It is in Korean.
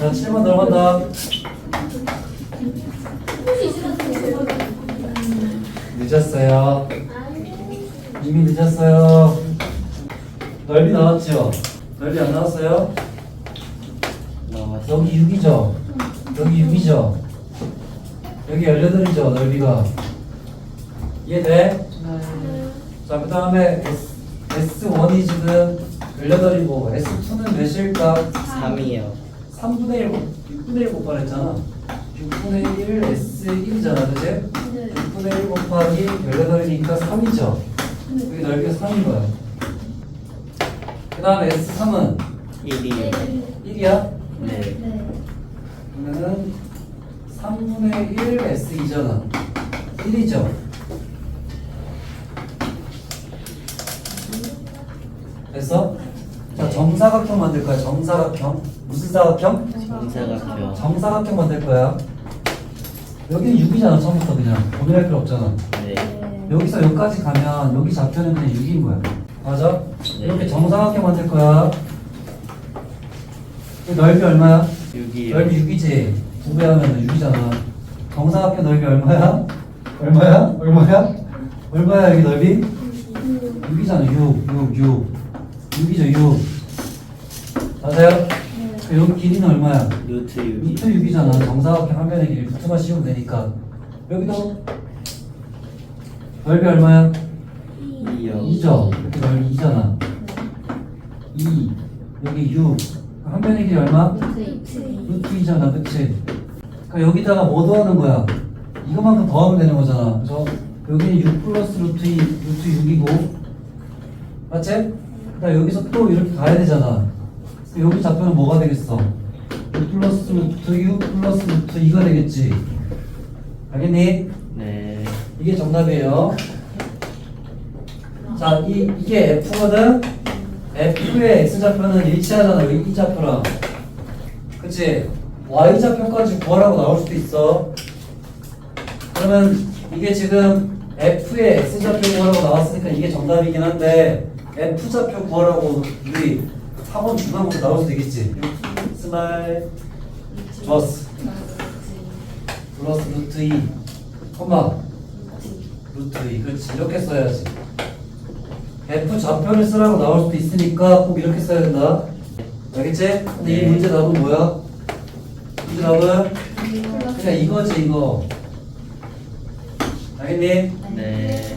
자, 7번 들어간다. 늦었어요. 이미 늦었어요. 넓이 나왔죠? 넓이 안 나왔어요? 나왔어. 여기 6이죠? 여기 6이죠? 여기 18이죠, 넓이가. 이해돼? 자, 그 다음에 S1이 지금 18이고, S2는 몇일까? 3이요. 3분의 1, 6분의 1 곱하랬잖아. 6분의 1 S1이잖아, 그지? 6분의 1 곱하기 18이니까 3이죠. 여기 넓이가 3인 거야. 그 다음에 S3은 1이요. 1이야? 네. 그러면은 3분의 1 S2잖아. 1이죠. 됐어? 자, 정사각형 만들 거야. 정사각형. 무슨 사각형? 정사각형. 정사각형 만들 거야. 여기는 6이잖아. 처음부터 그냥. 고민할 필요 없잖아. 네. 여기서 여기까지 가면 여기 좌표는 그냥 6인 거야. 맞아? 네. 이렇게 정사각형 만들 거야. 이 넓이 얼마야? 6이요. 넓이 6이지. 2배 하면 6이잖아. 정사각형 넓이 얼마야? 얼마야? 얼마야? 얼마야 여기 넓이? 6이잖아. 6, 6, 6. 6이죠, 6. 맞아요? 그 여기 길이는 얼마야? 루트 6이. 루트 6이잖아. 정사각형 한 면의 길이 루트만 씌우면 되니까. 여기도 넓이 얼마야? 2요. 2죠. 이렇게 넓이 2잖아. 2. 여기 6. 한 면의 길이 얼마? 루트 2잖아. 그치? 그러니까 여기다가 뭐 더하는 거야? 이거만큼 더하면 되는 거잖아. 그래서 여기는 6 플러스 루트 2, 루트 6이고. 맞지? 그다음 여기서 또 이렇게 가야 되잖아. 그래서 여기 좌표는 뭐가 되겠어? 6 플러스 루트 6 플러스 루트 2가 되겠지. 알겠니? 네. 이게 정답이에요. 자, 이, 이게 F거든? F의 X좌표는 일치하잖아, 이 좌표랑. 그치? Y좌표까지 구하라고 나올 수도 있어. 그러면 이게 지금 F의 X좌표 구하라고 나왔으니까 이게 정답이긴 한데, F좌표 구하라고 우리 학원 중간고사 나올 수도 있겠지? 스마일, 좋았어. 플러스 루트 2, 콤마. 루트 2 그렇지 이렇게 써야지 F 좌표를 쓰라고 나올 수도 있으니까 꼭 이렇게 써야 된다 알겠지? 근데 이 네. 문제 답은 뭐야? 문제 답은 그냥 이거지 이거 알겠니? 네.